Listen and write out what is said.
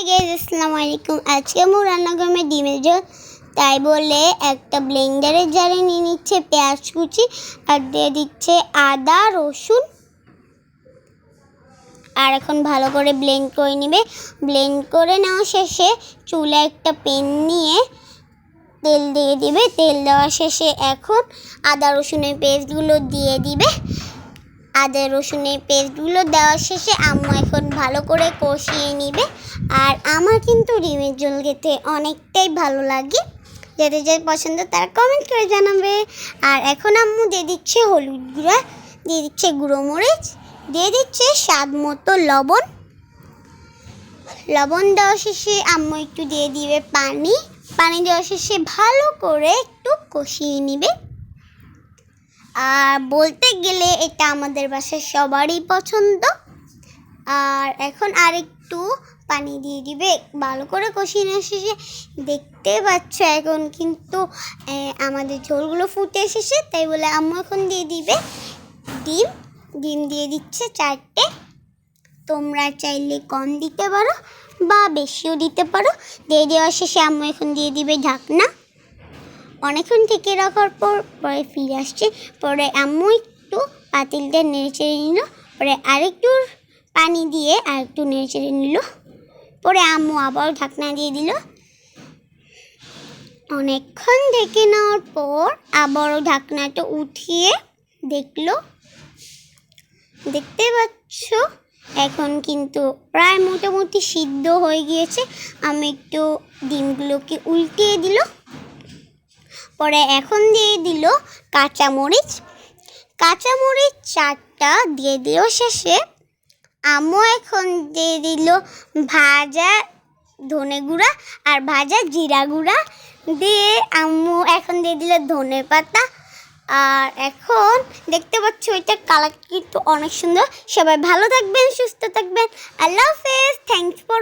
আসসালামু আলাইকুম আজকে আমার রান্না করবে ডিমের ঝোল, তাই বলে একটা ব্লেন্ডারের জারে নিয়ে নিচ্ছে পেঁয়াজ কুচি আর দিয়ে দিচ্ছে আদা, রসুন। আর এখন ভালো করে ব্লেন্ড করে নেবে। ব্লেন্ড করে নেওয়া শেষে চুলে একটা পেন নিয়ে তেল দিয়ে দিবে। তেল দেওয়া শেষে এখন আদা, রসুনের পেস্টগুলো দিয়ে দিবে। আদা, রসুনের পেস্টগুলো দেওয়া শেষে আম্মু এখন ভালো করে কষিয়ে নিবে। আর আমার কিন্তু ডিমের ঝোল খেতে অনেকটাই ভালো লাগে। যাদের যাদের পছন্দ তারা কমেন্ট করে জানাবে। আর এখন আম্মু দিয়ে দিচ্ছে হলুদ গুঁড়া, দিয়ে দিচ্ছে গুঁড়ো মরিচ, দিয়ে দিচ্ছে স্বাদ মতো লবণ। লবণ দেওয়া শেষে আম্মু একটু দিয়ে দিবে পানি। পানি দেওয়া শেষে ভালো করে একটু কষিয়ে নিবে। বলতে গেলে এটা আমাদের বাসায় সবারই পছন্দ। আর এখন আরেকটু পানি দিয়ে দিবে, ভালো করে কষিয়ে নেওয়া শেষে দেখতে পাচ্ছ এখন কিন্তু আমাদের ঝোলগুলো ফুটে এসেছে, তাই বলে আম্মু এখন দিয়ে দিবে ডিম। ডিম দিয়ে দিচ্ছে চারটে। তোমরা চাইলে কম দিতে পারো বা বেশিও দিতে পারো। দিয়ে দেওয়ার শেষে আম্মু এখন দিয়ে দিবে ঢাকনা। অনেকক্ষণ থেকে রাখার পর পরে ফিরে আসছে। পরে আম্মু একটু পাতিলটা নেড়ে চেড়ে নিল, পরে আরেকটু পানি দিয়ে আরেকটু নেড়ে চেড়ে নিল, পরে আম্মু আবার ঢাকনা দিয়ে দিল। অনেকক্ষণ দেখে নেওয়ার পর আবারও ঢাকনাটা উঠিয়ে দেখল, দেখতে পাচ্ছ? এখন কিন্তু প্রায় মোটামুটি সিদ্ধ হয়ে গিয়েছে। আমি একটু ডিমগুলোকে উল্টিয়ে দিল। পরে এখন দিয়ে দিল কাঁচামরিচ। কাঁচামরিচ চারটা দিয়ে দিল শেষে। আম্মু এখন দিয়ে দিল ভাজা ধনে গুঁড়া আর ভাজা জিরা গুঁড়া। দিয়ে আম্মু এখন দিয়ে দিল ধনে পাতা। আর এখন দেখতে পাচ্ছ এটা কালার কিন্তু অনেক সুন্দর। সবাই ভালো থাকবেন, সুস্থ থাকবেন। আল্লাহ হাফেজ। Thanks for